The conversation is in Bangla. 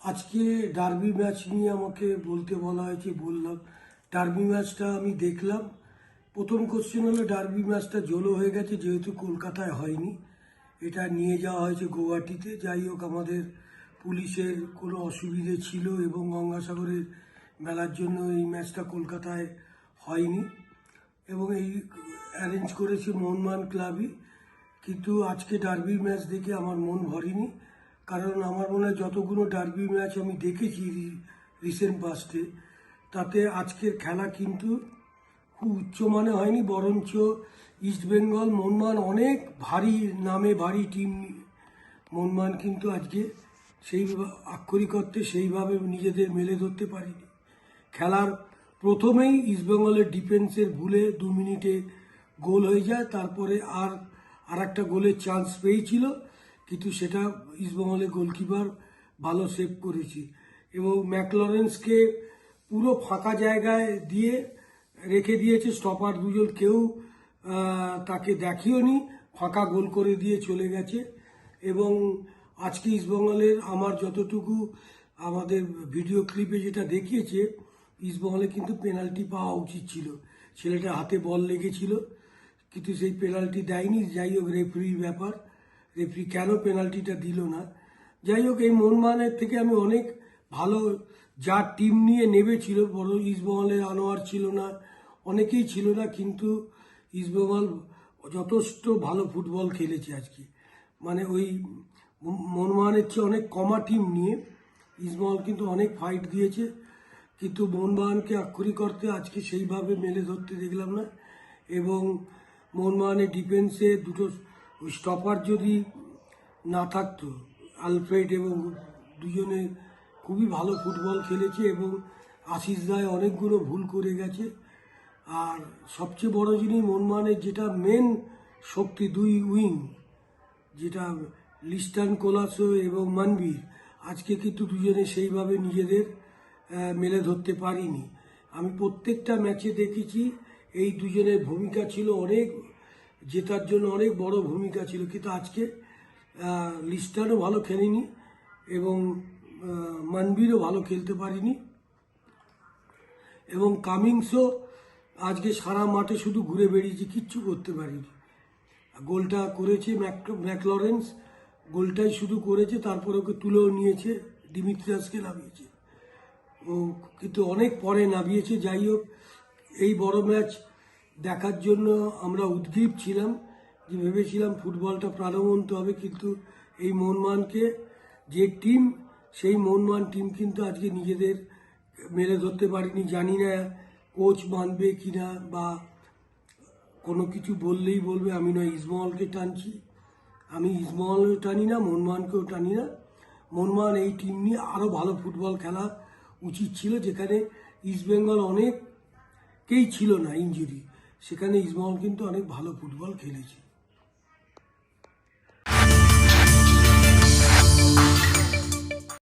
আজকে ডার্বি ম্যাচ নিয়ে আমাকে বলতে বলা হয়েছে, বললাম। ডার্বি ম্যাচটা আমি দেখলাম। প্রথম কোশ্চেন হলো ডার্বি ম্যাচটা জলো হয়ে গেছে, যেহেতু কলকাতায় হয়নি। এটা নিয়ে যাওয়া হয়েছে গৌহাটিতে যাই হোক, আমাদের পুলিশের কোনো অসুবিধে ছিল এবং গঙ্গাসাগরের মেলার জন্য এই ম্যাচটা কলকাতায় হয়নি। এবং এই অ্যারেঞ্জ করেছে মোহনমান ক্লাবই কিন্তু আজকে ডার্বি ম্যাচ দেখে আমার মন ভরেনি। কারণ আমার মনে হয় যতগুলো ডার্বি ম্যাচ আমি দেখেছি রিসেন্ট পাস্টে তাতে আজকের খেলা কিন্তু খুব উচ্চমানে হয়নি, বরঞ্চ ইস্টবেঙ্গল মনমান অনেক ভারী নামে ভারী টিম মনমান কিন্তু আজকে সেই আক্ষরিক সেইভাবে নিজেদের মেলে ধরতে পারেনি। খেলার প্রথমেই ইস্টবেঙ্গলের ডিফেন্সের ভুলে দু মিনিটে গোল হয়ে যায়, তারপরে আর আর একটা গোলের চান্স পেয়েছিল। কিন্তু সেটা ইস্টবেঙ্গলের গোলকিপার ভালো সেভ করেছে। এবং ম্যাকলরেন্সকে পুরো ফাঁকা জায়গায় দিয়ে রেখে দিয়েছে স্টপার দুজন। কেউ তাকে দেখিওনি, ফাঁকা গোল করে দিয়ে চলে গেছে। এবং আজকে ইস্টবেঙ্গলের আমার যতটুকু আমাদের ভিডিও ক্লিপে যেটা দেখিয়েছে ইস্টবেঙ্গলে কিন্তু পেনাল্টি পাওয়া উচিত ছিল। ছেলেটার হাতে বল লেগেছিল, কিন্তু সেই পেনাল্টি দেয়নি। যাই হোক রেফারির ব্যাপার। রেফারি কেন পেনাল্টিটা দিল না? যাই হোক, এই মনমানের থেকে আমি অনেক ভালো যা টিম নিয়ে নেবেছিল বড় ইস্টবেঙ্গলের আনোয়ার ছিল না, অনেকেই ছিল না, কিন্তু ইস্টবেঙ্গল যথেষ্ট ভালো ফুটবল খেলেছে আজকে। মানে ওই মনমানের চেয়ে অনেক কমা টিম নিয়ে ইস্টবেঙ্গল কিন্তু অনেক ফাইট দিয়েছে, কিন্তু মোহনবাগানকে আক্ষরিক অর্থে আজকে সেইভাবে মেলে ধরতে দেখলাম না, এবং মোহনবাগানের ডিফেন্সে দুটো স্টপার যদি না থাকতো, আলফ্রেড এবং দুজনে খুবই ভালো ফুটবল খেলেছে এবং আশিস রায় অনেকগুলো ভুল করে গেছে। আর সবচেয়ে বড় জিনিস মোহনবাগানের যেটা মেন শক্তি দুই উইং যেটা লিস্টান কোলাসো এবং মানবীর, আজকে কিন্তু দুজনে সেইভাবে নিজেদের মেলে ধরতে পারিনি। আমি প্রত্যেকটা ম্যাচে দেখেছি, এই দুজনের ভূমিকা ছিল অনেক জেতার জন্য অনেক বড় ভূমিকা ছিল কিন্তু আজকে আহ, লিস্টানও ভালো খেলেনি এবং মানবীরও ভালো খেলতে পারিনি এবং কামিংসও আজকে সারা মাঠে শুধু ঘুরে বেরিয়েছে কিচ্ছু করতে পারিনি। গোলটা করেছে ম্যাক- ম্যাকলরেন্স গোলটাই শুধু করেছে তারপরে ওকে তুলেও নিয়েছে ডিমিত্রিয়াসকে নামিয়েছে। ও কিন্তু অনেক পরে নামিয়েছে যাই হোক এই বড় ম্যাচ দেখার জন্য আমরা উদ্গ্রীব ছিলাম, যে ভেবেছিলাম ফুটবলটা প্রাণবন্ত হবে, কিন্তু এই মোহনমানকে যে টিম, সেই মোহনমান টিম কিন্তু আজকে নিজেদের মেলে ধরতে পারিনি। জানি না কোচ মানবে কিনা বা কোনো কিছু বললেই বলবে, আমি নয় ইসমহলকে টানছি। আমি ইসমহলও টানি না, মনমানকেও টানি না। মনমান এই টিম নিয়ে আরও ভালো ফুটবল খেলা উচিত ছিল, যেখানে ইস্টবেঙ্গল অনেককেই ছিল না ইঞ্জুরি সেখানে ইসমাউল কিন্তু অনেক ভালো ফুটবল খেলেছে।